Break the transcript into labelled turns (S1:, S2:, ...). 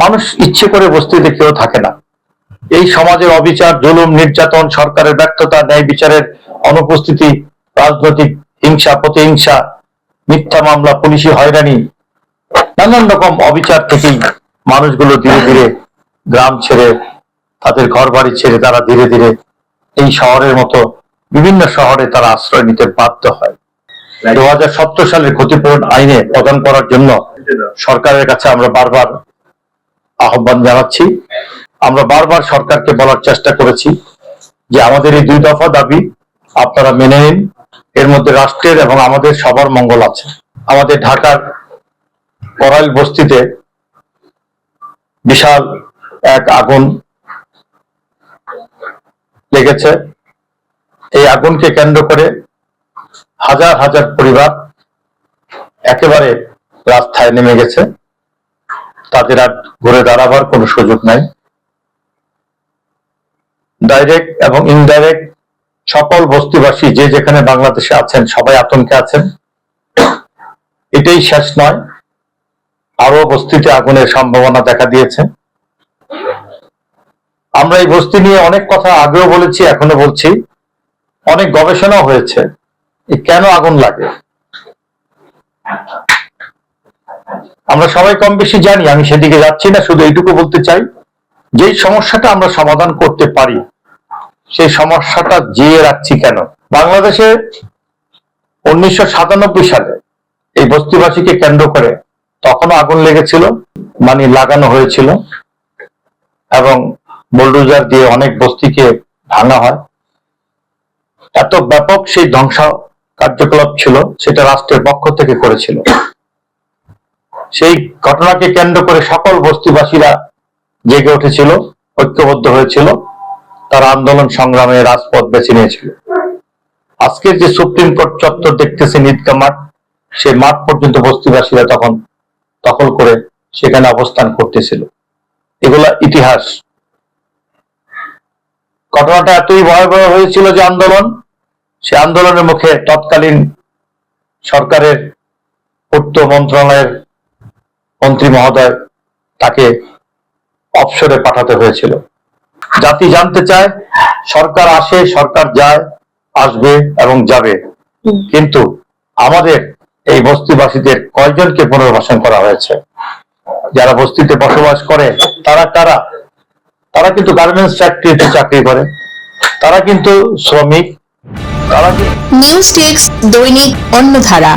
S1: মানুষ ইচ্ছে করে বস্তিতে কেউ থাকে না। এই সমাজের অবিচার জুলুম নির্যাতন সরকারের ব্যর্থতা ন্যায় বিচারের অনুপস্থিতি রাজনৈতিক হিংসা প্রতিহিংসা মিথ্যা মামলা পুলিশি হয়রানি নানান রকম অবিচার থেকেই মানুষগুলো ধীরে ধীরে গ্রাম ছেড়ে তাদের ঘর বাড়ি ছেড়ে তারা ধীরে ধীরে এই শহরের মতো বিভিন্ন শহরে তারা আশ্রয় নিতে বাধ্য হয়। দু হাজার সত্তর সালের ক্ষতিপূরণ আইনে প্রদান করার জন্য সরকারের কাছে আমরা বারবার আহ্বান জানাচ্ছি। আমরা বারবার সরকারকে বলার চেষ্টা করেছি যে আমাদের এই দুই দফা দাবি আপনারা মেনে নিন। এর মধ্যে রাষ্ট্রের এবং আমাদের সবার মঙ্গল আছে। আমাদের ঢাকার করাইল বস্তিতে বিশাল এক আগুন লেগেছে। এই আগুনকে কেন্দ্র করে হাজার হাজার পরিবার একেবারে রাস্তায় নেমে গেছে। তাদের আর ঘুরে দাঁড়াবার কোনো সুযোগ নাই। ডাইরেক্ট এবং ইনডাইরেক্ট সকল বস্তিবাসী যে যেখানে বাংলাদেশে আছেন, সবাই আতঙ্কে আছেন। এটাই শেষ নয়। আরও বস্তিতে আগুনের সম্ভাবনা দেখা দিয়েছে। আমরা এই বস্তি নিয়ে অনেক কথা আগেও বলেছি, এখনও বলছি। অনেক গবেষণাও হয়েছে কেন আগুন লাগে। আমরা সবাই কম বেশি জানি, আমি সেদিকে যাচ্ছি না, শুধু এইটুকু বলতে চাই যে সমস্যাটা আমরা সমাধান করতে পারি, সেই সমস্যাটা জিয়ে রাখছি কেন? বাংলাদেশে উনিশশো সাতানব্বই সালে এই বস্তিবাসীকে কেন্দ্র করে তখনও আগুন লেগেছিল মানে লাগানো হয়েছিল, এবং বুলডোজার দিয়ে অনেক বস্তিকে ভাঙা হয়। এত ব্যাপক সেই ধ্বংস কার্যকলাপ ছিল, সেটা রাষ্ট্রের পক্ষ থেকে করেছিল। সেই ঘটনাকে কেন্দ্র করে সকল বস্তিবাসীরা জেগে উঠেছিল, ঐক্যবদ্ধ হয়েছিল, তারা আন্দোলন সংগ্রামে রাজপথ বেছে নিয়েছিল। আজকের যে সুপ্রিম কোর্ট চত্বর দেখতেছেন ঈদগা মাঠ, সে মাঠ পর্যন্ত বস্তিবাসীরা তখন দখল করে সেখানে অবস্থান করতেছিল। এগুলা ইতিহাস। ঘটনাটা এতই ভয়াবহ হয়েছিল যে আন্দোলন, সে আন্দোলনের মুখে তৎকালীন সরকারের পূর্ত মন্ত্রণালয়ের মন্ত্রী মহোদয় তাকে অবসরে পাঠাতে হয়েছিল। জাতি জানতে চায়, সরকার আসে, সরকার যায়, আসবে এবং যাবে। কিন্তু আমাদের এই বস্তিবাসীদের কয়জনকে পুনর্বাসন করা হয়েছে? যারা বস্তিতে বসবাস করে, তারা কারা? তারা কিন্তু গার্মেন্টস ফ্যাক্টরিতে চাকরি করে। তারা কিন্তু শ্রমিক। তারা
S2: নিউজ টেক্স দৈনিক অন্যধারা